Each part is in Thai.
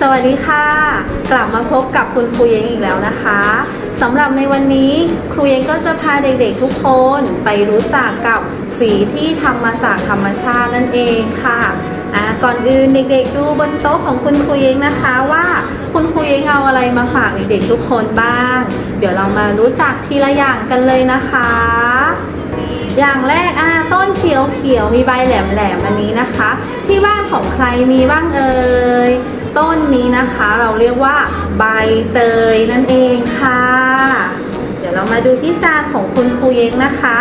สวัสดีค่ะ กลับมาพบกับคุณครูเยงอีกแล้วนะคะสำหรับในวันนี้ครูเยงก็จะพาเด็กๆทุกคนไปรู้จักกับสีที่ทำมาจากธรรมชาตินั่นเองค่ะอ่าก่อนอื่นเด็กๆดูบนโต๊ะของคุณครูเยงนะคะว่าคุณครูเยงเอาอะไรมาฝากเด็กๆทุกคนบ้าง เดี๋ยวเรามารู้จักทีละอย่างกันเลยนะคะ อย่างแรกอ่าต้นเขียวเขียวๆมีใบแหลมๆอันนี้นะคะ ที่บ้านของใครมีบ้างเอ่ย ต้นนี้นะคะ เราเรียกว่าใบเตยนั่นเองค่ะ เดี๋ยวเรามาดูที่จานของคุณครูเยงนะคะ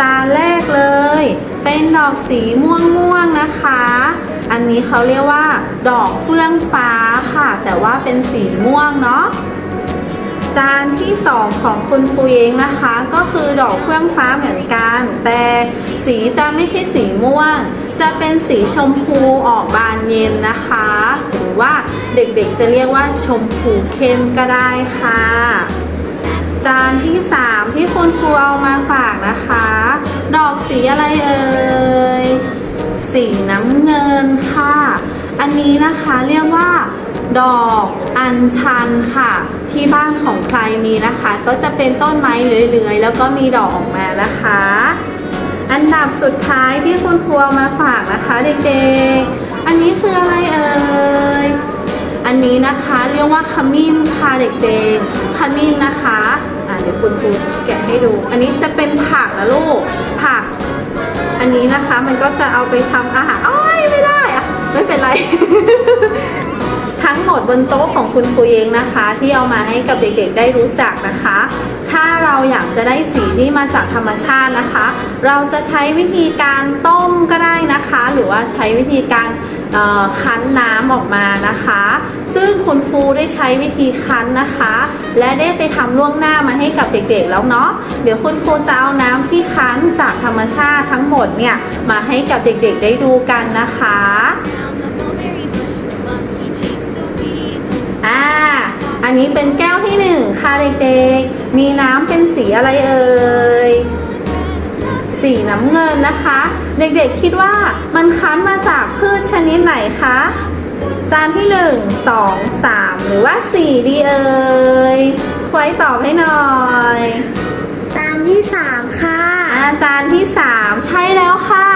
จานแรกเลย เป็นดอกสีม่วงม่วงๆนะคะ อันนี้เขาเรียกว่า ดอกเฟื่องฟ้าค่ะ แต่ว่าเป็นสีม่วงเนาะจานที่สองของคุณครูเองนะคะ ก็คือดอกเฟื่องฟ้าเหมือนกัน แต่สีจะไม่ใช่สีม่วง จะเป็นสีชมพูออกบานเย็นนะคะ รือว่าเด็กๆจะเรียกว่าชมพูเข้มก็ได้ค่ะ จานที่สามที่คุณครูเอามาฝากนะคะ ดอกสีอะไรเอ่ยสีน้ำเงินค่ะ อันนี้นะคะเรียกว่า ดอกอัญชันค่ะ ที่บ้านของใครมีนะคะ ก็จะเป็นต้นไม้เลื้อยๆ แล้วก็มีดอกออกมานะคะ อันดับสุดท้ายที่คุณครูเอามาฝากนะคะเด็กๆ อันนี้คืออะไรเอ่ย อันนี้นะคะเรียกว่าขมิ้นค่ะเด็กๆ ขมิ้นนะคะ อะเดี๋ยวคุณครูแกะให้ดู อันนี้จะเป็นผักนะลูก ผัก อันนี้นะคะมันก็จะเอาไปทำอาหารอ้อยไม่ได้อะไม่เป็นไร ทั้งหมดบนโต๊ะของคุณครูเองนะคะ ที่เอามาให้กับเด็กๆ ได้รู้จักนะคะ ถ้าเราอยากจะได้สีที่มาจากธรรมชาตินะคะ เราจะใช้วิธีการต้มก็ได้นะคะ หรือว่าใช้วิธีการ คั้นน้ำออกมานะคะ ซึ่งคุณครูได้ใช้วิธีคั้นนะคะ และได้ไปทำล่วงหน้ามาให้กับเด็กๆแล้วเนาะเดี๋ยวคุณครูจะเอาน้ำที่คั้นจากธรรมชาติทั้งหมดเนี่ยมาให้กับเด็กๆได้ดูกันนะคะอ่าอันนี้เป็นแก้วที่หนึ่งค่ะเด็กๆ มีน้ำเป็นสีอะไรเอ่ยสีน้ำเงินนะคะ เด็กๆคิดว่ามันคั้นมาจากพืชชนิดไหนคะ จานที่หนึ่งสองสามหรือว่าสี่ดีเอ่ยควยตอบให้หน่อยจานที่สามค่ะอาจารย์ที่3ใช่แล้วค่ะ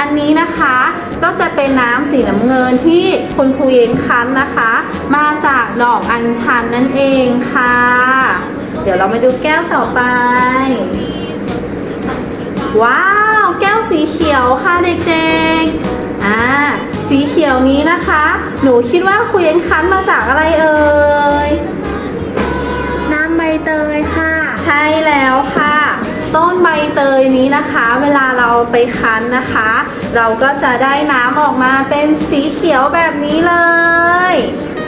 อันนี้นะคะก็จะเป็นน้ำสีน้ำเงินที่คุณครูเยงคั้นนะคะ มาจากดอกอัญชันนั่นเองค่ะ เดี๋ยวเรามาดูแก้วต่อไป ว้าว แก้วสีเขียวค่ะเด็กๆอ่าสีเขียวนี้นะคะ หนูคิดว่าครูเยงคั้นมาจากอะไรเอ่ยน้ำใบเตยค่ะ ใช่แล้วค่ะ ต้นใบเตยนี้นะคะ เวลาเราไปคั้นนะคะ เราก็จะได้น้ำออกมาเป็นสีเขียวแบบนี้เลย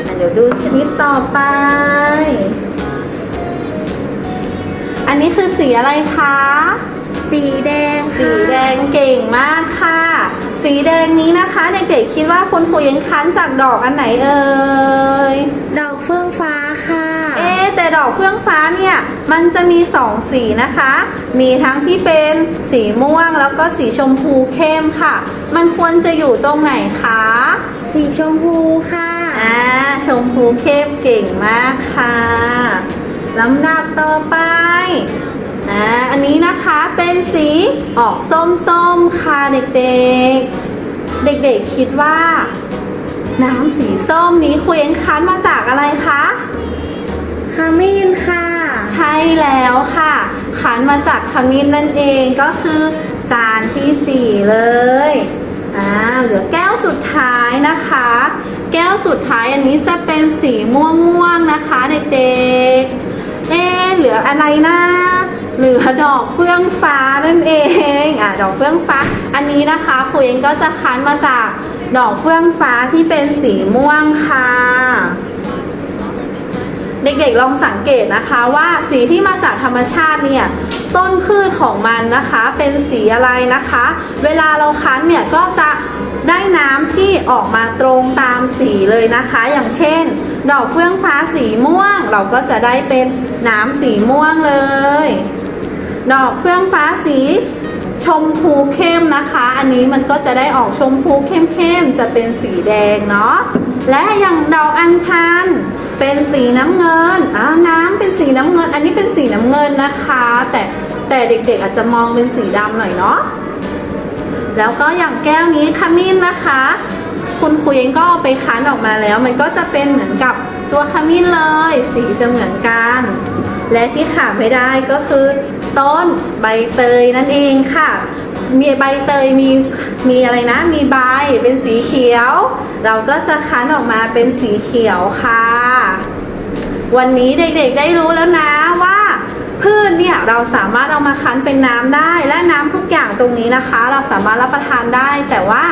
อะเดี๋ยวดูชนิดต่อไป อันนี้คือสีอะไรคะ สีแดงค่ะสีแดงเก่งมากค่ะ สีแดงนี้นะคะเด็กๆคิดว่าคุณครูยังคั้นจากดอกอันไหนเอ่ยดอกเฟื่องฟ้าค่ะ เอ๊ะแต่ดอกเฟื่องฟ้าเนี่ยมันจะมีสองสีนะคะ มีทั้งที่เป็นสีม่วงแล้วก็สีชมพูเข้มค่ะ มันควรจะอยู่ตรงไหนคะสีชมพูค่ะอ่าชมพูเข้มเก่งมากค่ะลำดับต่อไป อ่าอันนี้นะคะเป็นสีออกส้มๆค่ะเด็กๆ เด็กๆคิดว่า น้ำสีส้มนี้คุยเองคั้นมาจากอะไรคะขมิ้นค่ะ ใช่แล้วค่ะขันมาจากขมิ้นนั่นเองก็คือจานที่สี่เลยอ่าเหลือแก้วสุดท้ายนะคะ แก้วสุดท้ายอันนี้จะเป็นสีม่วงม่วงๆนะคะเด็กๆ เอ๊ะเหลืออะไรนะเหลือดอกเฟื่องฟ้านั่นเองอะดอกเฟื่องฟ้า อันนี้นะคะครูเองก็จะคั้นมาจากดอกเฟื่องฟ้าที่เป็นสีม่วงค่ะ เด็กๆลองสังเกตนะคะว่าสีที่มาจากธรรมชาติเนี่ยต้นพืชของมันนะคะเป็นสีอะไรนะคะ เวลาเราคั้นเนี่ยก็จะได้น้ำที่ออกมาตรงตามสีเลยนะคะ อย่างเช่น ดอกเฟื่องฟ้าสีม่วง เราก็จะได้เป็นน้ำสีม่วงเลย ดอกเฟื่องฟ้าสีชมพูเข้มนะคะ อันนี้มันก็จะได้ออกชมพูเข้มๆ จะเป็นสีแดงเนาะ และอย่างดอกอัญชันเป็นสีน้ำเงินอ้าวน้ำเป็นสีน้ำเงิน อันนี้เป็นสีน้ำเงินนะคะ แต่แต่เด็กๆอาจจะมองเป็นสีดำหน่อยเนาะ แล้วก็อย่างแก้วนี้ขมิ้นนะคะ คุณครูเองก็เอาไปคั้นออกมาแล้ว มันก็จะเป็นเหมือนกับตัวขมิ้นเลย สีจะเหมือนกัน และที่ขาดไม่ได้ก็คือ ต้นใบเตยนั่นเองค่ะ มีใบเตยมีมีอะไรนะ มีใบเป็นสีเขียว เราก็จะคั้นออกมาเป็นสีเขียวค่ะ วันนี้เด็กๆได้รู้แล้วนะว่าพืชเนี่ยเราสามารถเอามาคั้นเป็นน้ำได้ และน้ำทุกอย่างตรงนี้นะคะ เราสามารถรับประทานได้แต่ว่า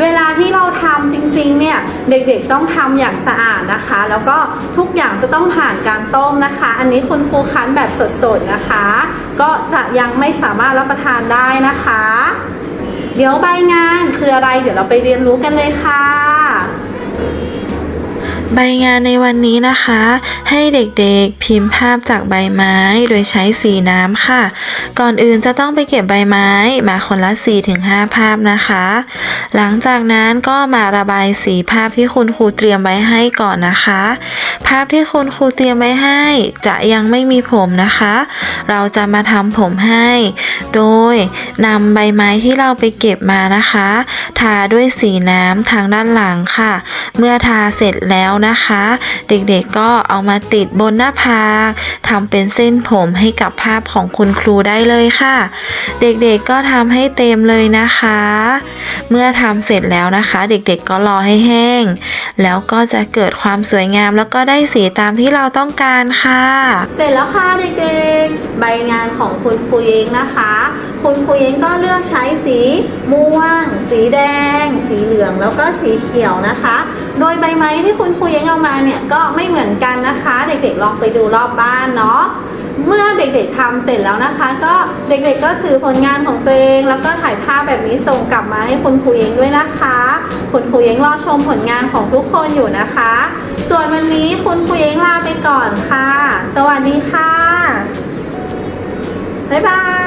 เวลาที่เราทำจริงๆเนี่ยเด็กๆต้องทำอย่างสะอาดนะคะ แล้วก็ทุกอย่างจะต้องผ่านการต้มนะคะ อันนี้คุณครูคั้นแบบสดๆนะคะ ก็จะยังไม่สามารถรับประทานได้นะคะ เดี๋ยวใบงานคืออะไรเดี๋ยวเราไปเรียนรู้กันเลยค่ะ ใบงานในวันนี้นะคะ ให้เด็กๆพิมพ์ภาพจากใบไม้โดยใช้สีน้ำค่ะ ก่อนอื่นจะต้องไปเก็บใบไม้มาคนละ 4-5 ภาพนะคะ หลังจากนั้นก็มาระบายสีภาพที่คุณครูเตรียมไว้ให้ก่อนนะคะ ภาพที่คุณครูเตรียมไว้ให้จะยังไม่มีผมนะคะ เราจะมาทำผมให้ โดยนำใบไม้ที่เราไปเก็บมานะคะ ทาด้วยสีน้ำทางด้านหลังค่ะ เมื่อทาเสร็จแล้วนะคะ เด็กๆก็เอามาติดบนหน้าผากทำเป็นเส้นผมให้กับภาพของคุณครูได้เลยค่ะ เด็กๆก็ทำให้เต็มเลยนะคะ เมื่อทำเสร็จแล้วนะคะ เด็กๆก็รอให้แห้ง แล้วก็จะเกิดความสวยงามแล้วก็ได้สีตามที่เราต้องการค่ะ เสร็จแล้วค่ะเด็กๆ ใบงานของคุณครูเองนะคะ คุณครูเองก็เลือกใช้สีม่วง สีแดง สีเหลือง แล้วก็สีเขียวนะคะ โดยใบไม้ที่คุณครูเองเอามาเนี่ยก็ไม่เหมือนกันนะคะ เด็กๆลองไปดูรอบบ้านเนาะเมื่อเด็กๆทำเสร็จแล้วนะคะ ก็เด็กๆก็ถือผลงานของตัวเอง แล้วก็ถ่ายภาพแบบนี้ส่งกลับมาให้คุณครูเองด้วยนะคะ คุณครูเองรอชมผลงานของทุกคนอยู่นะคะ ส่วนวันนี้คุณครูเองลาไปก่อนค่ะ สวัสดีค่ะ บ๊ายบาย